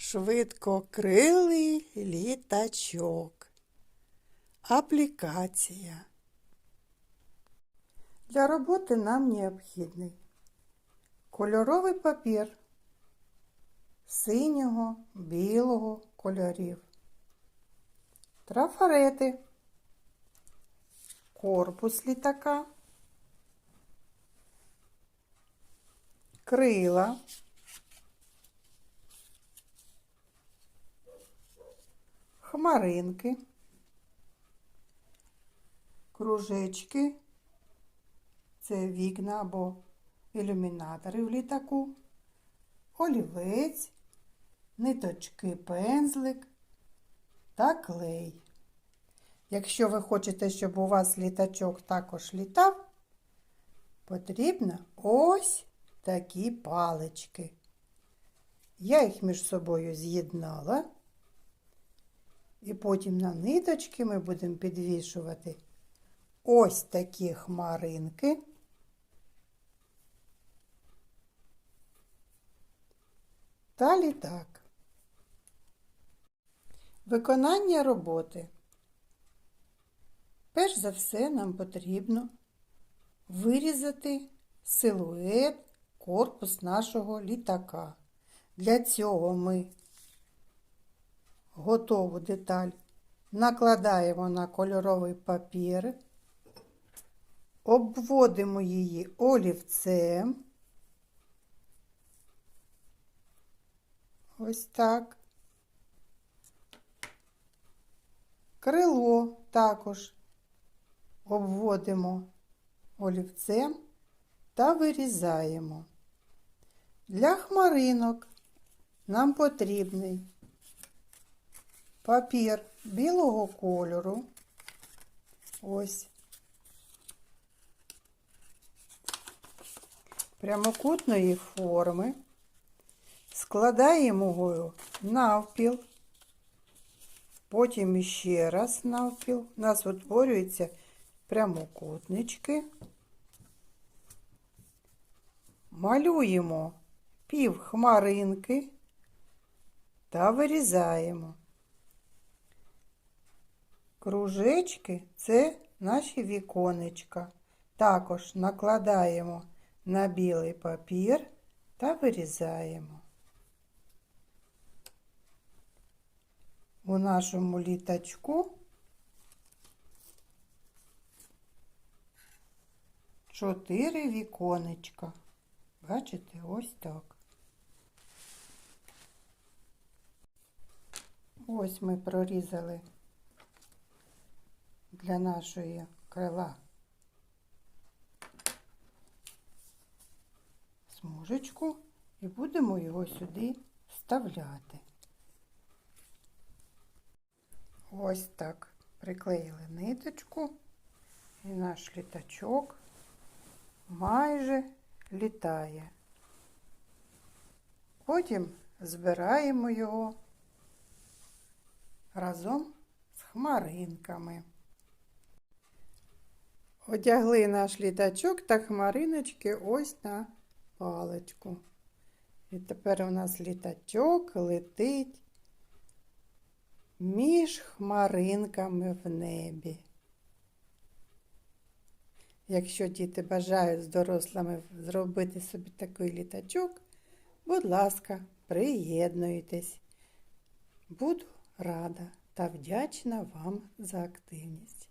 Швидкокрилий літачок. Аплікація. Для роботи нам необхідний кольоровий папір синього, білого кольорів, трафарети, корпус літака, крила. Хмаринки, кружечки, це вікна або ілюмінатори в літаку, олівець, ниточки, пензлик та клей. Якщо ви хочете, щоб у вас літачок також літав, потрібно ось такі палички. Я їх між собою з'єднала. І потім на ниточки ми будемо підвішувати ось такі хмаринки. Та літак. Виконання роботи. Перш за все нам потрібно вирізати силует, корпус нашого літака. Для цього ми готову деталь накладаємо на кольоровий папір, обводимо її олівцем. Ось так. Крило також обводимо олівцем та вирізаємо. Для хмаринок нам потрібний папір білого кольору. Ось. Прямокутної форми. Складаємо його навпіл, потім ще раз навпіл. У нас утворюються прямокутнички. Малюємо пів хмаринки та вирізаємо. Кружечки це наші віконечка. Також накладаємо на білий папір та вирізаємо. У нашому літачку чотири віконечка. Бачите, ось так. Ось ми прорізали для нашої крила смужечку і будемо його сюди вставляти. Ось так приклеїли ниточку і наш літачок майже літає. Потім збираємо його разом з хмаринками. Одягли наш літачок та хмариночки ось на паличку. І тепер у нас літачок летить між хмаринками в небі. Якщо діти бажають з дорослими зробити собі такий літачок, будь ласка, приєднуйтесь. Буду рада та вдячна вам за активність.